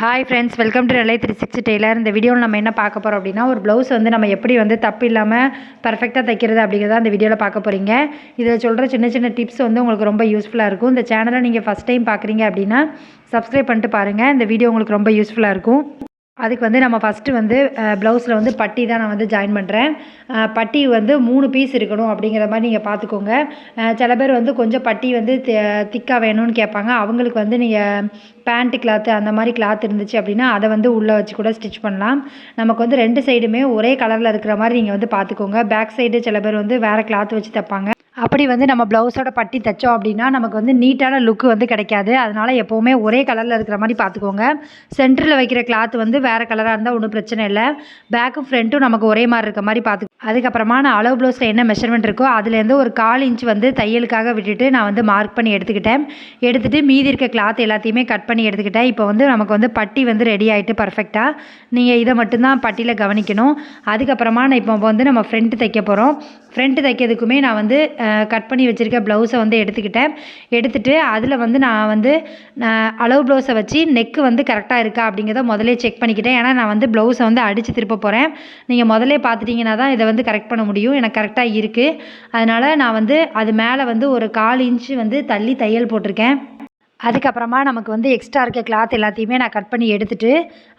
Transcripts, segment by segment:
Hi friends welcome to ரெலை three sixty tailor இந்த வீடியோவில் நம்ம என்ன பார்க்க போகிறோம் அப்படின்னா ஒரு ப்ளவுஸ் வந்து நம்ம எப்படி வந்து தப்பு இல்லாமல் பர்ஃபெக்டாக தைக்கிறது அப்படிங்கிறத அந்த வீடியோவில் பார்க்க போகிறீங்க இதில் சொல்கிற சின்ன சின்ன டிப்ஸ் வந்து உங்களுக்கு ரொம்ப யூஸ்ஃபுல்லாக இருக்கும். இந்த சேனலை நீங்கள் ஃபஸ்ட் டைம் பார்க்குறீங்க அப்படின்னா சப்ஸ்கிரைப் பண்ணிட்டு பாருங்கள் இந்த வீடியோ உங்களுக்கு ரொம்ப யூஸ்ஃபுல்லாக இருக்கும். அதுக்கு வந்து நம்ம ஃபஸ்ட்டு வந்து ப்ளவுஸில் வந்து பட்டி தான் நான் வந்து ஜாயின் பண்ணுறேன் பட்டி வந்து மூணு பீஸ் இருக்கணும் அப்படிங்கிற மாதிரி நீங்கள் பார்த்துக்கோங்க சில பேர் வந்து கொஞ்சம் பட்டி வந்து திக்காக வேணும்னு கேட்பாங்க. அவங்களுக்கு வந்து நீங்கள் பேண்ட்டு கிளாத்து அந்த மாதிரி கிளாத் இருந்துச்சு அப்படின்னா அதை வந்து உள்ளே வச்சு கூட ஸ்டிச் பண்ணலாம். நமக்கு வந்து ரெண்டு சைடுமே ஒரே கலரில் இருக்கிற மாதிரி நீங்கள் வந்து பார்த்துக்கோங்க பேக் சைடு சில பேர் வந்து வேறு கிளாத் வச்சு தைப்பாங்க. அப்படி வந்து நம்ம ப்ளவுஸோட பட்டி தைச்சோம் அப்படின்னா நமக்கு வந்து நீட்டான லுக்கு வந்து கிடைக்காது. அதனால் எப்போவுமே ஒரே கலரில் இருக்கிற மாதிரி பார்த்துக்கோங்க. சென்டரில் வைக்கிற கிளாத் வந்து வேறு கலராக இருந்தால் ஒன்றும் பிரச்சனை இல்லை. பேக்கும் ஃப்ரண்ட்டும் நமக்கு ஒரே மாதிரி இருக்க மாதிரி பார்த்து அதுக்கப்புறமா நான் அளவு ப்ளவுஸில் என்ன மெஷர்மெண்ட் இருக்கோ அதுலேருந்து ஒரு கால் இன்ச் வந்து தையலுக்காக விட்டுட்டு நான் வந்து மார்க் பண்ணி எடுத்துக்கிட்டேன். எடுத்துகிட்டு மீதி இருக்க கிளாத் எல்லாத்தையுமே கட் பண்ணி எடுத்துக்கிட்டேன். இப்போ வந்து நமக்கு வந்து பட்டி வந்து ரெடி ஆகிட்டு பர்ஃபெக்டாக நீங்கள் இதை மட்டும்தான் பட்டியில் கவனிக்கணும். அதுக்கப்புறமா நான் இப்போ வந்து நம்ம ஃப்ரண்ட்டு தைக்க போகிறோம் ஃப்ரண்ட்டு தைக்கிறதுக்குமே நான் வந்து கட் பண்ணி வச்சுருக்க ப்ளவுஸை வந்து எடுத்துக்கிட்டேன். எடுத்துகிட்டு அதில் வந்து நான் வந்து நான் அளவு ப்ளவுஸை வச்சு நெக்கு வந்து கரெக்டாக இருக்கா அப்படிங்கிறத முதலே செக் பண்ணிக்கிட்டேன். ஏன்னா நான் வந்து ப்ளவுஸை வந்து அடித்து திருப்ப போகிறேன் நீங்கள் முதலே பார்த்துட்டிங்கன்னா தான் இதை வந்து கரெக்ட் பண்ண முடியும். எனக்கு கரெக்டாக இருக்குது அதனால் நான் வந்து அது மேலே வந்து ஒரு கால் இன்ச்சு வந்து தள்ளி தையல் போட்டிருக்கேன். அதுக்கப்புறமா நமக்கு வந்து எக்ஸ்ட்ரா இருக்க கிளாத் எல்லாத்தையுமே நான் கட் பண்ணி எடுத்துட்டு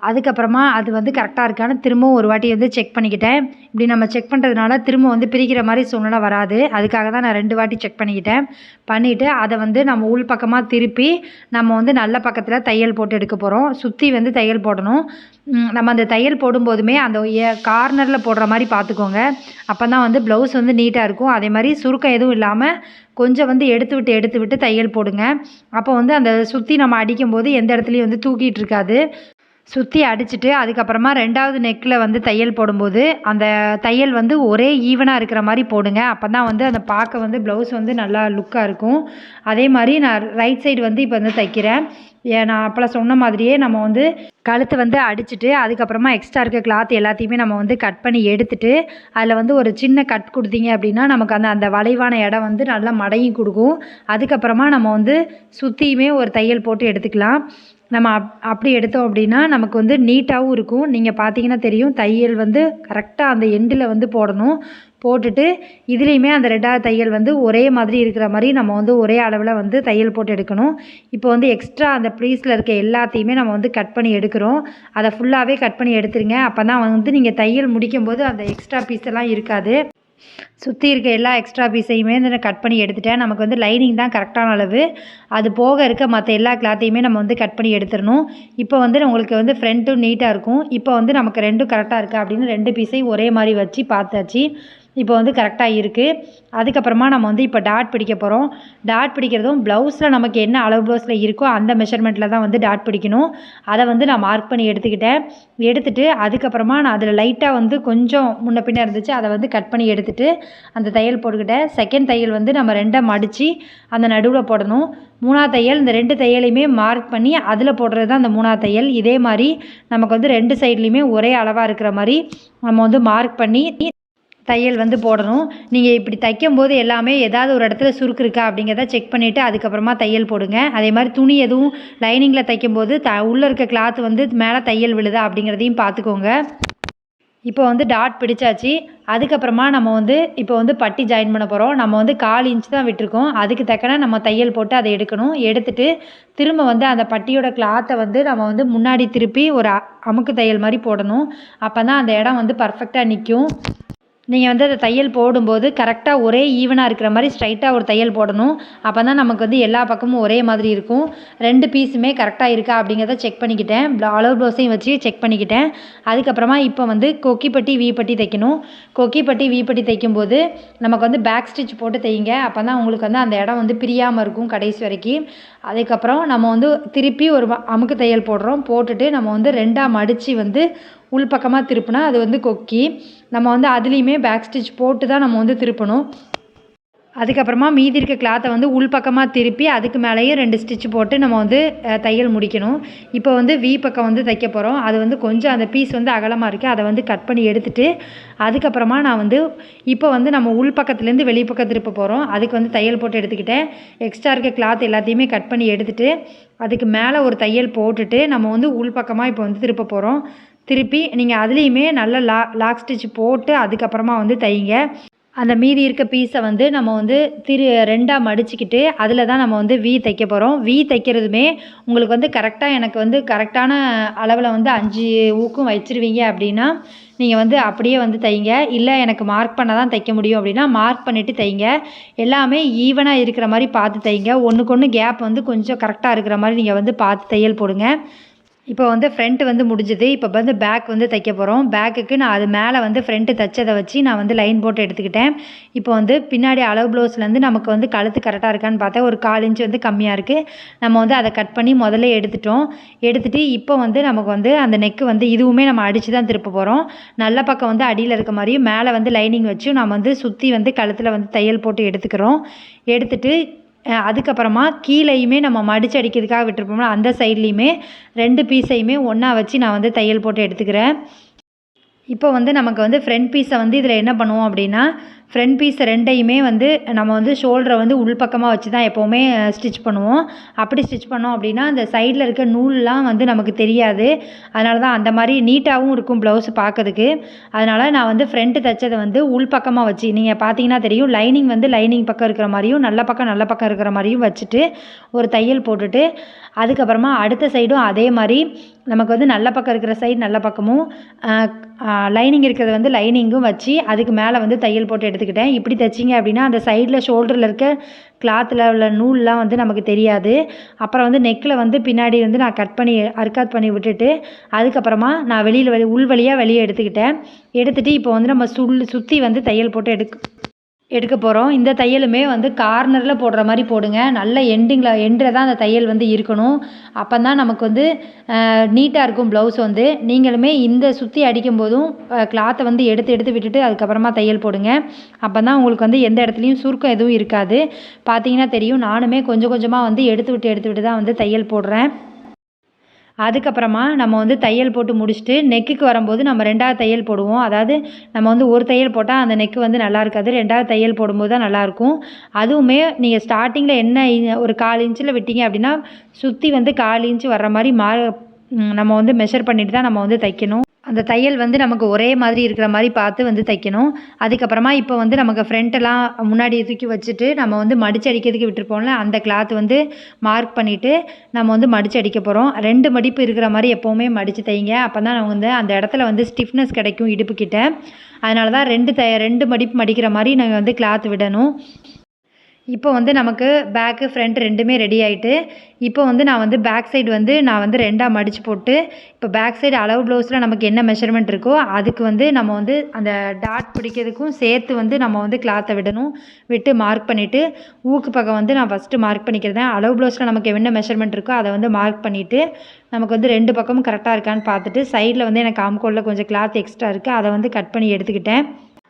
அதுக்கப்புறமா அது வந்து கரெக்டாக இருக்கான்னு திரும்பவும் ஒரு வாட்டி வந்து செக் பண்ணிக்கிட்டேன். இப்படி நம்ம செக் பண்ணுறதுனால திரும்ப வந்து பிரிக்கிற மாதிரி சூழ்நிலை வராது. அதுக்காக தான் நான் ரெண்டு வாட்டி செக் பண்ணிக்கிட்டேன். பண்ணிவிட்டு அதை வந்து நம்ம உள் பக்கமாக திருப்பி நம்ம வந்து நல்ல பக்கத்தில் தையல் போட்டு எடுக்க போகிறோம் சுற்றி வந்து தையல் போடணும். நம்ம அந்த தையல் போடும்போதுமே அந்த கார்னரில் போடுற மாதிரி பார்த்துக்கோங்க. அப்போ தான் வந்து ப்ளவுஸ் வந்து நீட்டாக இருக்கும். அதே மாதிரி சுருக்கம் எதுவும் இல்லாமல் கொஞ்சம் வந்து எடுத்து விட்டு எடுத்து விட்டு தையல் போடுங்க. அப்போ வந்து அந்த சுற்றி நம்ம அடிக்கும்போது எந்த இடத்துலையும் வந்து தூக்கிட்டு இருக்காது. சுற்றி அடிச்சுட்டு அதுக்கப்புறமா ரெண்டாவது நெக்கில் வந்து தையல் போடும்போது அந்த தையல் வந்து ஒரே ஈவனாக இருக்கிற மாதிரி போடுங்க. அப்போ தான் வந்து அந்த பார்க்க வந்து ப்ளவுஸ் வந்து நல்லா லுக்காக இருக்கும். அதே மாதிரி நான் ரைட் சைடு வந்து இப்போ வந்து தைக்கிறேன். ஏ நான் அப்போலாம் சொன்ன மாதிரியே நம்ம வந்து கழுத்து வந்து அடிச்சுட்டு அதுக்கப்புறமா எக்ஸ்ட்ரா இருக்க கிளாத் எல்லாத்தையுமே நம்ம வந்து கட் பண்ணி எடுத்துட்டு அதில் வந்து ஒரு சின்ன கட் கொடுத்தீங்க அப்படின்னா நமக்கு அந்த அந்த வளைவான இடம் வந்து நல்லா மடையும் கொடுக்கும். அதுக்கப்புறமா நம்ம வந்து சுற்றியுமே ஒரு தையல் போட்டு எடுத்துக்கலாம். நம்ம அப் அப்படி எடுத்தோம் அப்படின்னா நமக்கு வந்து நீட்டாகவும் இருக்கும். நீங்கள் பார்த்தீங்கன்னா தெரியும் தையல் வந்து கரெக்டாக அந்த எண்டில் வந்து போடணும். போட்டுட்டு இதுலேயுமே அந்த ரெண்டாவது தையல் வந்து ஒரே மாதிரி இருக்கிற மாதிரி நம்ம வந்து ஒரே அளவில் வந்து தையல் போட்டு எடுக்கணும். இப்போ வந்து எக்ஸ்ட்ரா அந்த ப்ளீஸில் இருக்க எல்லாத்தையுமே நம்ம வந்து கட் பண்ணி எடுக்கிறோம். அதை ஃபுல்லாகவே கட் பண்ணி எடுத்துருங்க. அப்போ தான் வந்து நீங்கள் தையல் முடிக்கும்போது அந்த எக்ஸ்ட்ரா பீஸ் எல்லாம் இருக்காது. சுற்றி இருக்க எல்லா எக்ஸ்ட்ரா பீஸையுமே வந்து நான் கட் பண்ணி எடுத்துட்டேன். நமக்கு வந்து லைனிங் தான் கரெக்டான அளவு. அது போக இருக்க மற்ற எல்லா கிளாத்தையுமே நம்ம வந்து கட் பண்ணி எடுத்துடணும். இப்போ வந்து உங்களுக்கு வந்து ஃப்ரண்ட்டும் நீட்டாக இருக்கும். இப்போ வந்து நமக்கு ரெண்டும் கரெக்டாக இருக்கா அப்படின்னு ரெண்டு பீஸையும் ஒரே மாதிரி வச்சு பார்த்தாச்சு. இப்போ வந்து கரெக்டாக இருக்குது அதுக்கப்புறமா நம்ம வந்து இப்போ டாட் பிடிக்க போகிறோம் டாட் பிடிக்கிறதும் ப்ளவுஸில் நமக்கு என்ன அளவு ப்ளவுஸில் இருக்கோ அந்த மெஷர்மெண்ட்டில் தான் வந்து டாட் பிடிக்கணும். அதை வந்து நான் மார்க் பண்ணி எடுத்துக்கிட்டேன். எடுத்துகிட்டு அதுக்கப்புறமா நான் அதில் லைட்டாக வந்து கொஞ்சம் முன்ன பின்னே இருந்துச்சு அதை வந்து கட் பண்ணி எடுத்துகிட்டு அந்த தையல் போட்டுக்கிட்டேன். செகண்ட் தையல் வந்து நம்ம ரெண்டை மடித்து அந்த நடுவில் போடணும். மூணாவது தையல் இந்த ரெண்டு தையலையுமே மார்க் பண்ணி அதில் போடுறது தான் அந்த மூணாவது தையல். இதே மாதிரி நமக்கு வந்து ரெண்டு சைட்லேயுமே ஒரே அளவாக இருக்கிற மாதிரி நம்ம வந்து மார்க் பண்ணி தையல் வந்து போடணும். நீங்கள் இப்படி தைக்கும் போது எல்லாமே ஏதாவது ஒரு இடத்துல சுருக்கு இருக்கா அப்படிங்கிறத செக் பண்ணிவிட்டு அதுக்கப்புறமா தையல் போடுங்க. அதே மாதிரி துணி எதுவும் லைனிங்கில் தைக்கும்போது த உள்ளே இருக்க கிளாத் வந்து மேலே தையல் விழுதா அப்படிங்கிறதையும் பார்த்துக்கோங்க. இப்போ வந்து டாட் பிடிச்சாச்சு. அதுக்கப்புறமா நம்ம வந்து இப்போ வந்து பட்டி ஜாயின் பண்ண போகிறோம் நம்ம வந்து கால் இன்ச் தான் விட்டுருக்கோம். அதுக்கு தக்கன நம்ம தையல் போட்டு அதை எடுக்கணும். எடுத்துட்டு திரும்ப வந்து அந்த பட்டியோட கிளாத்தை வந்து நம்ம வந்து முன்னாடி திருப்பி ஒரு அ- அமுக்கு தையல் மாதிரி போடணும். அப்போ தான் அந்த இடம் வந்து பர்ஃபெக்டாக நிற்கும் நீங்கள் வந்து அதை தையல் போடும்போது கரெக்டாக ஒரே ஈவனாக இருக்கிற மாதிரி ஸ்ட்ரைட்டாக ஒரு தையல் போடணும். அப்போ தான் நமக்கு வந்து எல்லா பக்கமும் ஒரே மாதிரி இருக்கும். ரெண்டு பீஸுமே கரெக்டாக இருக்கா அப்படிங்கிறத செக் பண்ணிக்கிட்டேன். அளவு ப்ளவுஸையும் வச்சு செக் பண்ணிக்கிட்டேன். அதுக்கப்புறமா இப்போ வந்து கொக்கிப்பட்டி வீப்பட்டி தைக்கணும். கொக்கிப்பட்டி வீப்பட்டி தைக்கும்போது நமக்கு வந்து பேக் ஸ்டிச் போட்டு தைங்க. அப்போ தான் உங்களுக்கு வந்து அந்த இடம் வந்து பிரியாமல் இருக்கும் கடைசி வரைக்கும். அதுக்கப்புறம் நம்ம வந்து திருப்பி ஒரு அமுக்கு தையல் போடுறோம். போட்டுட்டு நம்ம வந்து ரெண்டாக மடித்து வந்து உள்பக்கமாக திருப்பினா அது வந்து கொக்கி. நம்ம வந்து அதுலேயுமே பேக் ஸ்டிச் போட்டு தான் நம்ம வந்து திருப்பணும். அதுக்கப்புறமா மீதி இருக்க கிளாத்தை வந்து உள் பக்கமாக திருப்பி அதுக்கு மேலேயும் ரெண்டு ஸ்டிச் போட்டு நம்ம வந்து தையல் முடிக்கணும். இப்போ வந்து வி பக்கம் வந்து தைக்க போகிறோம் அது வந்து கொஞ்சம் அந்த பீஸ் வந்து அகலமாக இருக்குது அதை வந்து கட் பண்ணி எடுத்துகிட்டு அதுக்கப்புறமா நான் வந்து இப்போ வந்து நம்ம உள் பக்கத்துலேருந்து வெளி பக்கம் திருப்ப போகிறோம் அதுக்கு வந்து தையல் போட்டு எடுத்துக்கிட்டேன். எக்ஸ்ட்ரா இருக்க கிளாத் எல்லாத்தையுமே கட் பண்ணி எடுத்துகிட்டு அதுக்கு மேலே ஒரு தையல் போட்டுட்டு நம்ம வந்து உள் பக்கமாக இப்போ வந்து திருப்ப போகிறோம் திருப்பி நீங்கள் அதுலேயுமே நல்ல லா லாக் ஸ்டிச் போட்டு அதுக்கப்புறமா வந்து தைங்க. அந்த மீதி இருக்க பீஸை வந்து நம்ம வந்து திரு ரெண்டாக மடிச்சுக்கிட்டு அதில் தான் நம்ம வந்து வி தைக்க போகிறோம் வி தைக்கிறதுமே உங்களுக்கு வந்து கரெக்டாக எனக்கு வந்து கரெக்டான அளவில் வந்து அஞ்சு ஊக்கும் வச்சிருவீங்க அப்படின்னா நீங்கள் வந்து அப்படியே வந்து தைங்க. இல்லை எனக்கு மார்க் பண்ண தான் தைக்க முடியும் அப்படின்னா மார்க் பண்ணிவிட்டு தைங்க. எல்லாமே ஈவனாக இருக்கிற மாதிரி பார்த்து தைங்க. ஒன்றுக்கு ஒன்று கேப் வந்து கொஞ்சம் கரெக்டாக இருக்கிற மாதிரி நீங்கள் வந்து பார்த்து தையல் போடுங்க. இப்போ வந்து ஃப்ரண்ட் வந்து முடிஞ்சது. இப்போ வந்து பேக் வந்து தைக்க போகிறோம் பேக்குக்கு நான் அது மேலே வந்து ஃப்ரண்ட்டு தைச்சதை வச்சு நான் வந்து லைன் போட்டு எடுத்துக்கிட்டேன். இப்போ வந்து பின்னாடி அளவு ப்ளவுஸ்லேருந்து நமக்கு வந்து கழுத்து கரெக்டாக இருக்கான்னு பார்த்தா ஒரு கால் இன்ச் வந்து கம்மியாக இருக்குது நம்ம வந்து அதை கட் பண்ணி முதல்ல எடுத்துட்டோம். எடுத்துகிட்டு இப்போ வந்து நமக்கு வந்து அந்த நெக்கு வந்து இதுவுமே நம்ம அடித்து தான் திருப்ப போகிறோம் நல்ல பக்கம் வந்து அடியில் இருக்க மாதிரியும் மேலே வந்து லைனிங் வச்சு நம்ம வந்து சுற்றி வந்து கழுத்தில் வந்து தையல் போட்டு எடுத்துக்கிறோம். எடுத்துகிட்டு அதுக்கப்புறமா கீழேயுமே நம்ம மடிச்சு அடிக்கிறதுக்காக விட்டுருப்போம்ல அந்த சைட்லேயுமே ரெண்டு பீஸையுமே ஒன்றா வச்சு நான் வந்து தையல் போட்டு எடுத்துக்கிறேன். இப்போ வந்து நமக்கு வந்து ஃப்ரண்ட் பீஸை வந்து இதில் என்ன பண்ணுவோம் அப்படின்னா ஃப்ரண்ட் பீஸ் ரெண்டையுமே வந்து நம்ம வந்து ஷோல்டரை வந்து உள்பக்கமாக வச்சு தான் எப்போவுமே ஸ்டிச் பண்ணுவோம். அப்படி ஸ்டிச் பண்ணோம் அப்படின்னா அந்த சைடில் இருக்க நூல்லாம் வந்து நமக்கு தெரியாது. அதனால தான் அந்த மாதிரி நீட்டாகவும் இருக்கும் ப்ளவுஸ் பார்க்கறதுக்கு அதனால் நான் வந்து ஃப்ரண்ட்டு தைச்சதை வந்து உள்பக்கமாக வச்சு நீங்கள் பார்த்தீங்கன்னா தெரியும் லைனிங் வந்து லைனிங் பக்கம் இருக்கிற மாதிரியும் நல்ல பக்கம் நல்ல பக்கம் இருக்கிற மாதிரியும் வச்சுட்டு ஒரு தையல் போட்டுட்டு அதுக்கப்புறமா அடுத்த சைடும் அதே மாதிரி நமக்கு வந்து நல்ல பக்கம் இருக்கிற சைடு நல்ல பக்கமும் லைனிங் இருக்கிறது வந்து லைனிங்கும் வச்சு அதுக்கு மேலே வந்து தையல் போட்டு எடுத்து எடுத்துக்கிட்டேன். இப்படி தைச்சிங்க அப்படின்னா அந்த சைடில் ஷோல்டரில் இருக்க கிளாத்தில் உள்ள நூல்லாம் வந்து நமக்கு தெரியாது. அப்புறம் வந்து நெக்கில் வந்து பின்னாடி வந்து நான் கட் பண்ணி அர்க்காத் பண்ணி விட்டுட்டு அதுக்கப்புறமா நான் வெளியில் வெளி உள் வழியாக வெளியே எடுத்துக்கிட்டேன். எடுத்துகிட்டு இப்போ வந்து நம்ம சுல் சுற்றி வந்து தையல் போட்டு எடுக்க எடுக்க போகிறோம் இந்த தையலுமே வந்து கார்னரில் போடுற மாதிரி போடுங்க. நல்ல எண்டிங்கில் எண்டில் தான் அந்த தையல் வந்து இருக்கணும். அப்போ தான் நமக்கு வந்து நீட்டாக இருக்கும் ப்ளவுஸ் வந்து. நீங்களுமே இந்த சுற்றி அடிக்கும் போதும் கிளாத்தை வந்து எடுத்து எடுத்து விட்டுட்டு அதுக்கப்புறமா தையல் போடுங்க. அப்போ தான் உங்களுக்கு வந்து எந்த இடத்துலையும் சுருக்கம் எதுவும் இருக்காது. பார்த்தீங்கன்னா தெரியும். நானுமே கொஞ்சம் கொஞ்சமாக வந்து எடுத்து விட்டு எடுத்து விட்டு தான் வந்து தையல் போடுறேன். அதுக்கப்புறமா நம்ம வந்து தையல் போட்டு முடிச்சுட்டு நெக்குக்கு வரும்போது நம்ம ரெண்டாவது தையல் போடுவோம். அதாவது நம்ம வந்து ஒரு தையல் போட்டால் அந்த நெக்கு வந்து நல்லா இருக்காது. ரெண்டாவது தையல் போடும்போது தான் நல்லாயிருக்கும் அதுவுமே நீங்கள் ஸ்டார்டிங்கில் என்ன ஒரு கால் இன்ச்சில் விட்டீங்க அப்படின்னா சுற்றி வந்து கால் இன்ச்சு வர்ற மாதிரி மா நம்ம வந்து மெஷர் பண்ணிட்டு தான் நம்ம வந்து தைக்கணும். அந்த தையல் வந்து நமக்கு ஒரே மாதிரி இருக்கிற மாதிரி பார்த்து வந்து தைக்கணும். அதுக்கப்புறமா இப்போ வந்து நமக்கு ஃப்ரண்ட்டெல்லாம் முன்னாடி தூக்கி வச்சுட்டு நம்ம வந்து மடிச்சு அடிக்கிறதுக்கு விட்டுருப்போம்ல அந்த கிளாத் வந்து மார்க் பண்ணிவிட்டு நம்ம வந்து மடிச்சு அடிக்க போகிறோம் ரெண்டு மடிப்பு இருக்கிற மாதிரி எப்போவுமே மடித்து தைங்க. அப்போ தான் நம்ம வந்து அந்த இடத்துல வந்து ஸ்டிஃப்னஸ் கிடைக்கும் இடுப்புக்கிட்ட. அதனால தான் ரெண்டு த ரெண்டு மடிப்பு மடிக்கிற மாதிரி நாங்கள் வந்து கிளாத் விடணும். இப்போ வந்து நமக்கு பேக்கு ஃப்ரண்ட் ரெண்டுமே ரெடி ஆகிட்டு இப்போ வந்து நான் வந்து பேக் சைடு வந்து நான் வந்து ரெண்டாக மடித்து போட்டு இப்போ பேக் சைடு அளவு ப்ளவுஸில் நமக்கு என்ன மெஷர்மெண்ட் இருக்கோ அதுக்கு வந்து நம்ம வந்து அந்த டாட் பிடிக்கிறதுக்கும் சேர்த்து வந்து நம்ம வந்து கிளாத்தை விடணும் விட்டு மார்க் பண்ணிவிட்டு ஊக்கு பக்கம் வந்து நான் ஃபஸ்ட்டு மார்க் பண்ணிக்கிறேன். அளவு ப்ளவுஸில் நமக்கு என்ன மெஷர்மெண்ட் இருக்கோ அதை வந்து மார்க் பண்ணிவிட்டு நமக்கு வந்து ரெண்டு பக்கமும் கரெக்டாக இருக்கான்னு பார்த்துட்டு சைடில் வந்து எனக்கு ஆம்கோலில் கொஞ்சம் கிளாத் எக்ஸ்ட்ரா இருக்குது அதை வந்து கட் பண்ணி எடுத்துக்கிட்டேன்.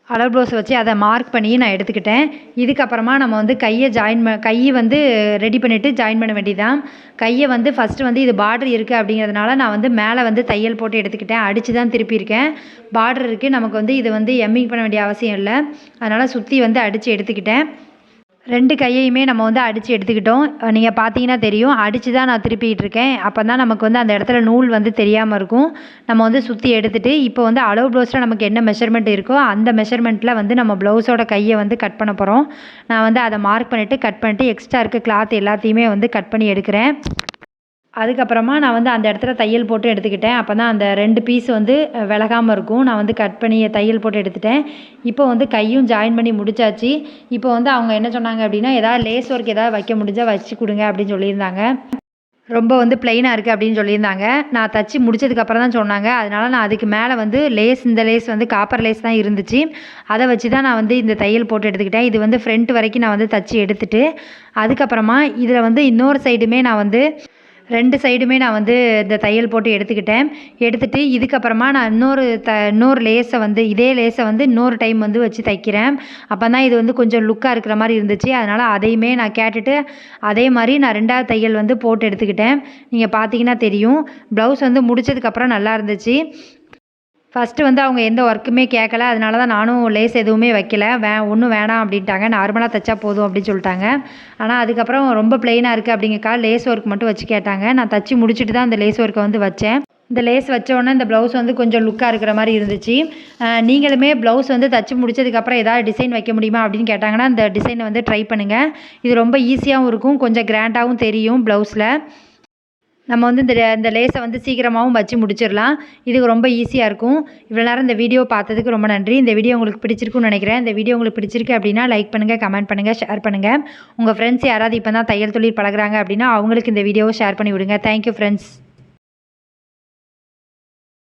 கலர் ப்ளவுஸ் வச்சு அதை மார்க் பண்ணி நான் எடுத்துக்கிட்டேன். இதுக்கப்புறமா நம்ம வந்து கையை ஜாயின் ப கையை வந்து ரெடி பண்ணிவிட்டு ஜாயின் பண்ண வேண்டியதான் கையை வந்து ஃபஸ்ட்டு வந்து இது பார்டர் இருக்குது அப்படிங்கிறதுனால நான் வந்து மேலே வந்து தையல் போட்டு எடுத்துக்கிட்டேன். அடித்து தான் திருப்பியிருக்கேன். பார்டர் இருக்குது நமக்கு வந்து இது வந்து எம்மிங் பண்ண வேண்டிய அவசியம் இல்லை. அதனால் சுற்றி வந்து அடித்து எடுத்துக்கிட்டேன். ரெண்டு கையையுமே நம்ம வந்து அடித்து எடுத்துக்கிட்டோம். நீங்கள் பார்த்தீங்கன்னா தெரியும். அடித்து தான் நான் திருப்பிட்டு இருக்கேன் அப்போ தான் நமக்கு வந்து அந்த இடத்துல நூல் வந்து தெரியாமல் இருக்கும். நம்ம வந்து சுற்றி எடுத்துகிட்டு இப்போ வந்து அளவு ப்ளவுஸில் நமக்கு என்ன மெஷர்மெண்ட் இருக்கோ அந்த மெஷர்மெண்ட்டில் வந்து நம்ம ப்ளவுஸோட கையை வந்து கட் பண்ண போகிறோம் நான் வந்து அதை மார்க் பண்ணிவிட்டு கட் பண்ணிட்டு எக்ஸ்ட்ரா இருக்க கிளாத் எல்லாத்தையுமே வந்து கட் பண்ணி எடுக்கிறேன். அதுக்கப்புறமா நான் வந்து அந்த இடத்துல தையல் போட்டு எடுத்துக்கிட்டேன். அப்போ தான் அந்த ரெண்டு பீஸ் வந்து விலகாமல் இருக்கும். நான் வந்து கட் பண்ணி தையல் போட்டு எடுத்துட்டேன். இப்போ வந்து கையும் ஜாயின் பண்ணி முடிச்சாச்சு. இப்போ வந்து அவங்க என்ன சொன்னாங்க அப்படின்னா ஏதாவது லேஸ் ஒர்க் ஏதாவது வைக்க முடிஞ்சால் வச்சு கொடுங்க அப்படின்னு சொல்லியிருந்தாங்க. ரொம்ப வந்து பிளெயினாக இருக்குது அப்படின்னு சொல்லியிருந்தாங்க. நான் தச்சு முடிச்சதுக்கப்புறம் தான் சொன்னாங்க. அதனால நான் அதுக்கு மேலே வந்து லேஸ் இந்த லேஸ் வந்து காப்பர் லேஸ் தான் இருந்துச்சு. அதை வச்சு தான் நான் வந்து இந்த தையல் போட்டு எடுத்துக்கிட்டேன். இது வந்து ஃப்ரண்ட் வரைக்கும் நான் வந்து தச்சு எடுத்துட்டு அதுக்கப்புறமா இதில் வந்து இன்னொரு சைடுமே நான் வந்து ரெண்டு சைடுமே நான் வந்து இந்த தையல் போட்டு எடுத்துக்கிட்டேன். எடுத்துகிட்டு இதுக்கப்புறமா நான் இன்னொரு த இன்னொரு லேஸை வந்து இதே லேஸை வந்து இன்னொரு டைம் வந்து வச்சு தைக்கிறேன். அப்போ தான் இது வந்து கொஞ்சம் லுக்காக இருக்கிற மாதிரி இருந்துச்சு. அதனால் அதையுமே நான் கேட்டுட்டு அதே மாதிரி நான் ரெண்டாவது தையல் வந்து போட்டு எடுத்துக்கிட்டேன். நீங்கள் பார்த்தீங்கன்னா தெரியும். ப்ளவுஸ் வந்து முடிச்சதுக்கப்புறம் நல்லா இருந்துச்சு. ஃபஸ்ட்டு வந்து அவங்க எந்த ஒர்க்குமே கேட்கல அதனால தான் நானும் லேஸ் எதுவுமே வைக்கல. வே ஒன்றும் வேணாம் அப்படின்ட்டாங்க. நார்மலாக தைச்சா போதும் அப்படின்னு சொல்லிட்டாங்க. ஆனால் அதுக்கப்புறம் ரொம்ப பிளெயினாக இருக்குது அப்படிங்கக்கா லேஸ் ஒர்க் மட்டும் வச்சு கேட்டாங்க. நான் தச்சு முடிச்சுட்டு தான் அந்த லேஸ் ஒர்க்கை வந்து வச்சேன். இந்த லேஸ் வச்சோடனே இந்த ப்ளவுஸ் வந்து கொஞ்சம் லுக்காக இருக்கிற மாதிரி இருந்துச்சு. நீங்களுமே ப்ளவுஸ் வந்து தச்சு முடிச்சதுக்கப்புறம் ஏதாவது டிசைன் வைக்க முடியுமா அப்படின்னு கேட்டாங்கன்னா இந்த டிசைனை வந்து ட்ரை பண்ணுங்கள் இது ரொம்ப ஈஸியாகவும் இருக்கும். கொஞ்சம் கிராண்டாகவும் தெரியும் ப்ளவுஸில் நம்ம வந்து இந்த இந்த லேஸை வந்து சீக்கிரமாகவும் வச்சு முடிச்சிடலாம். இதுக்கு ரொம்ப ஈஸியாக இருக்கும். இவ்வளோ நேரம் இந்த வீடியோ பார்த்ததுக்கு ரொம்ப நன்றி. இந்த வீடியோ உங்களுக்கு பிடிச்சிருக்குன்னு நினைக்கிறேன். இந்த வீடியோ உங்களுக்கு பிடிச்சிருக்கு அப்படின்னா லைக் பண்ணுங்கள் கமெண்ட் பண்ணுங்கள் ஷேர் பண்ணுங்கள் உங்கள் ஃப்ரெண்ட்ஸ் யாராவது இப்போ தான் தையல் தொழில் பழகுறாங்க அப்படின்னா அவங்களுக்கு இந்த வீடியோவை ஷேர் பண்ணி விடுங்க தேங்க்யூ ஃப்ரெண்ட்ஸ்